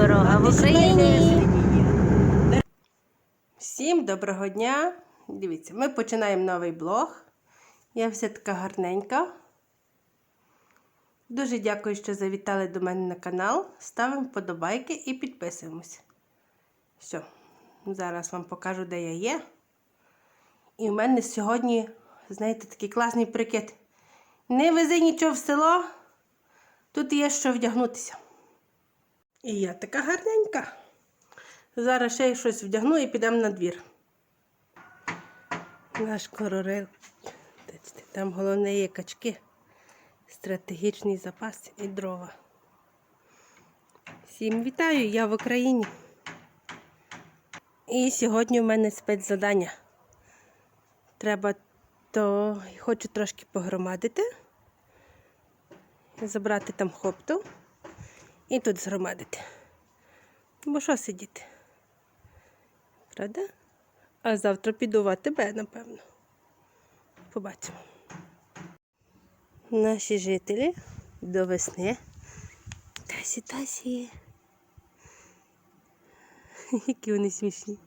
Дорога в Україні. Всім доброго дня! Дивіться, ми починаємо новий блог. Я вся така гарненька. Дуже дякую, що завітали до мене на канал. Ставимо вподобайки і підписуємося. Все, зараз вам покажу, де я є. І в мене сьогодні, знаєте, такий класний прикид. Не вези нічого в село, тут є що вдягнутися. І я така гарненька. Зараз ще й щось вдягну і підемо на двір. Наш корорел. Там головне є качки, стратегічний запас і дрова. Всім вітаю, я в Україні. І сьогодні в мене спецзадання. Треба то хочу трошки погромадити, забрати там хопту і тут згромадити. Бо що сидіти? Правда? А завтра піду в АТБ, напевно. Побачимо. Наші жителі до весни. Тасі, тасі. Які вони смішні.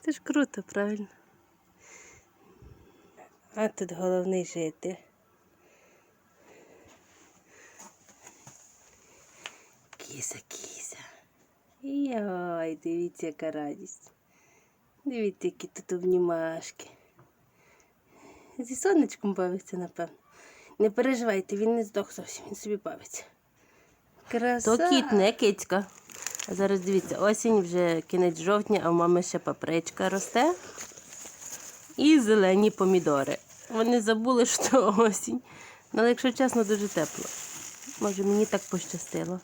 Це ж круто, правильно? А тут головний житель. Кіса, кіса. Йой, дивіться, яка радість. Дивіться, які тут обнімашки. Зі сонечком бавиться, напевно. Не переживайте, він не здох зовсім, він собі бавиться. Краса. То кіт, не кицька. А зараз дивіться, осінь вже кінець жовтня, а в мами ще папричка росте. І зелені помідори. Вони забули, що осінь. Ну, але якщо чесно, дуже тепло. Може, мені так пощастило.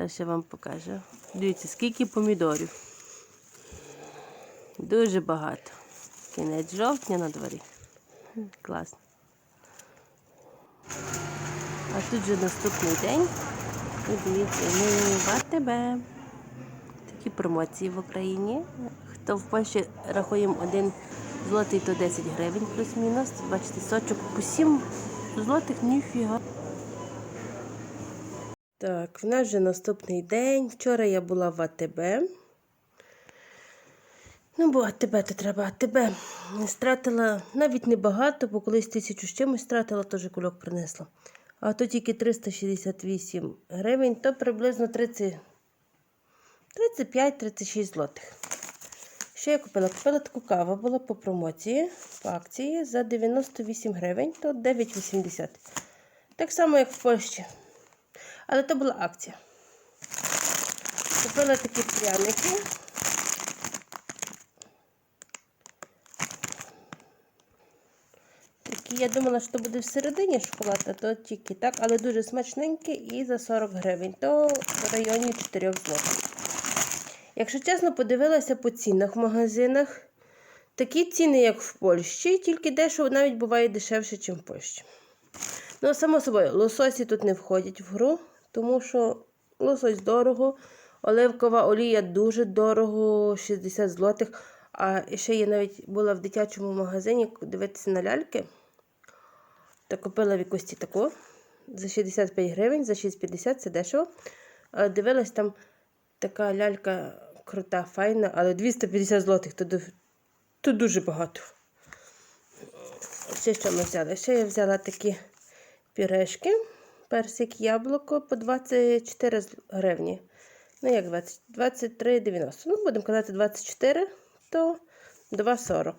Зараз я вам покажу. Дивіться, скільки помідорів. Дуже багато. Кінець жовтня на дворі. Класно. А тут вже наступний день. І дивіться, ми АТБ. Такі промоції в Україні. Хто в Польщі рахуємо один злотий, то 10 гривень плюс-мінус. Бачите, сочок по 7 злотих, ніфіга. Так, в нас вже наступний день. Вчора я була в АТБ. Ну, бо АТБ то треба АТБ. Стратила навіть небагато, бо колись тисячу з чимось стратила, теж кульок принесла. А то тільки 368 гривень, то приблизно 30, 35-36 злотих. Що я купила? Купила таку каву, була по промоції, по акції за 98 гривень, то 9,80. Так само, як в Польщі. Але то була акція. Купила такі пряники. Я думала, що буде всередині шоколад, а то тільки так, але дуже смачненькі і за 40 гривень, то в районі 4 злотих. Якщо чесно, подивилася по цінах в магазинах. Такі ціни, як в Польщі, тільки дешево навіть буває дешевше, ніж в Польщі. Ну, само собою, лососі тут не входять в гру, тому що лосось дорого, оливкова олія дуже дорого, 60 злотих. А ще я навіть була в дитячому магазині дивитися на ляльки. Та купила в якості таку за 65 гривень, за 6,50 це дешево. Але дивилась там така лялька крута, файна, але 250 злотих то, дуже багато. Ще що ми взяли? Ще я взяла такі пюрешки, персик, яблуко по 24 гривні. Ну, як 23,90. Ну, будемо казати 24, то 2,40.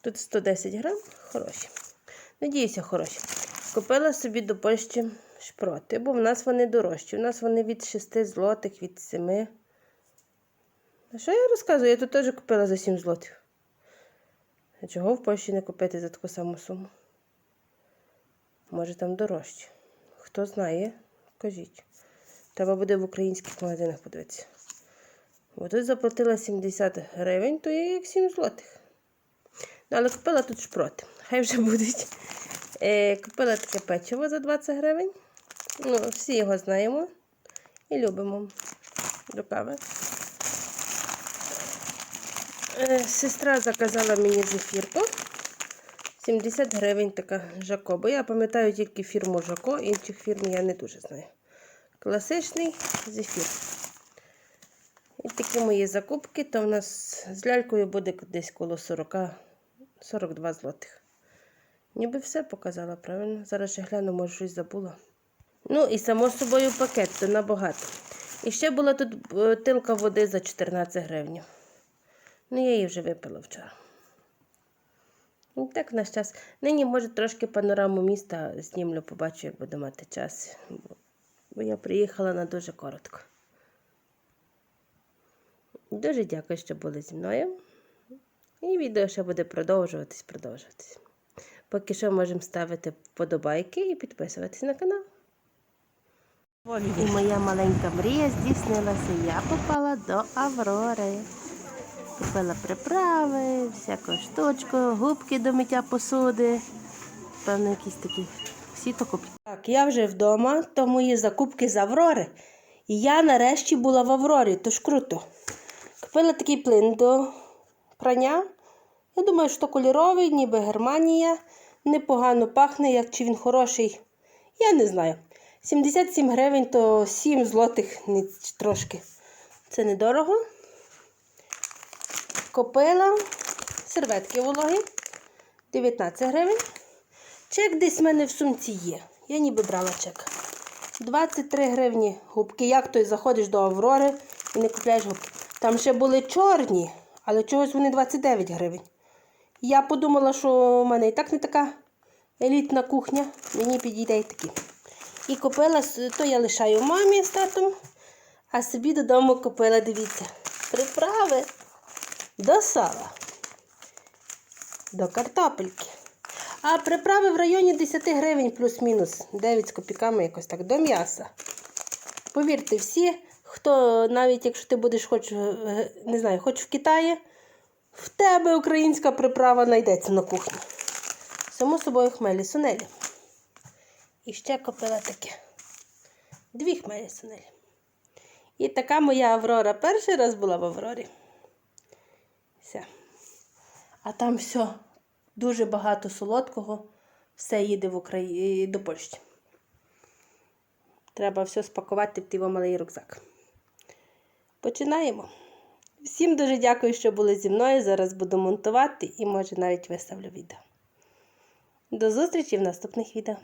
Тут 110 грам, хороші. Надіюся, хороші. Купила собі до Польщі шпроти, бо в нас вони дорожчі. У нас вони від 6 злотих, від 7. А що я розказую? Я тут теж купила за 7 злотих. А чого в Польщі не купити за таку саму суму? Може там дорожче. Хто знає, кажіть. Треба буде в українських магазинах подивитися. Бо тут заплатила 70 гривень, то є як 7 злотих. Ну, але купила тут шпроти. Хай вже будуть. Е, купила таке печиво за 20 гривень. Ну, всі його знаємо і любимо до кави. Е, сестра заказала мені зефірку. 70 гривень така Жако. Бо я пам'ятаю тільки фірму Жако, інших фірм я не дуже знаю. Класичний зефір. І такі мої закупки, то в нас з лялькою буде десь коло 40 42 злотих. Ніби все показала, правильно? Зараз ще гляну, може щось забула. Ну і само собою пакет, то набагато. І ще була тут е, тилка води за 14 гривень. Ну, я її вже випила вчора. Ну, так наш час. Нині, може, трошки панораму міста знімлю, побачу, як буду мати час. Бо я приїхала на дуже коротко. Дуже дякую, що були зі мною. І відео ще буде продовжуватись, продовжуватись. Поки що можемо ставити вподобайки і підписуватись на канал. І моя маленька мрія здійснилася. Я попала до Аврори. Купила приправи, всяку штучку, губки до миття посуди. Певно, якісь такі. Всі то куплять. Так, я вже вдома, то мої закупки з Аврори. І я нарешті була в Аврорі, тож круто. Купила такий плин до прання. Я думаю, що кольоровий, ніби Германія. Непогано пахне, як чи він хороший. Я не знаю. 77 гривень то 7 злотих трошки. Це недорого. Купила серветки вологі 19 гривень. Чек десь в мене в сумці є. Я ніби брала чек. 23 гривні губки. Як той заходиш до Аврори і не купляєш губки. Там ще були чорні, але чогось вони 29 гривень. Я подумала, що в мене і так не така елітна кухня. Мені підійде і такі. І купила, то я лишаю мамі з татом, а собі додому купила, дивіться, приправи до сала, до картопельки. А приправи в районі 10 гривень плюс-мінус, 9 з копійками якось так, до м'яса. Повірте, всі, хто навіть якщо ти будеш хоч, е, не знаю, хоч в Китаї, в тебе українська приправа знайдеться на кухні. Само собою хмелі сунелі. І ще купила таке. Дві хмелі сунелі. І така моя Аврора. Перший раз була в Аврорі. Все. А там все дуже багато солодкого. Все їде в Украї... до Польщі. Треба все спакувати в тіво малий рюкзак. Починаємо. Всім дуже дякую, що були зі мною. Зараз буду монтувати і може навіть виставлю відео. До зустрічі в наступних відео.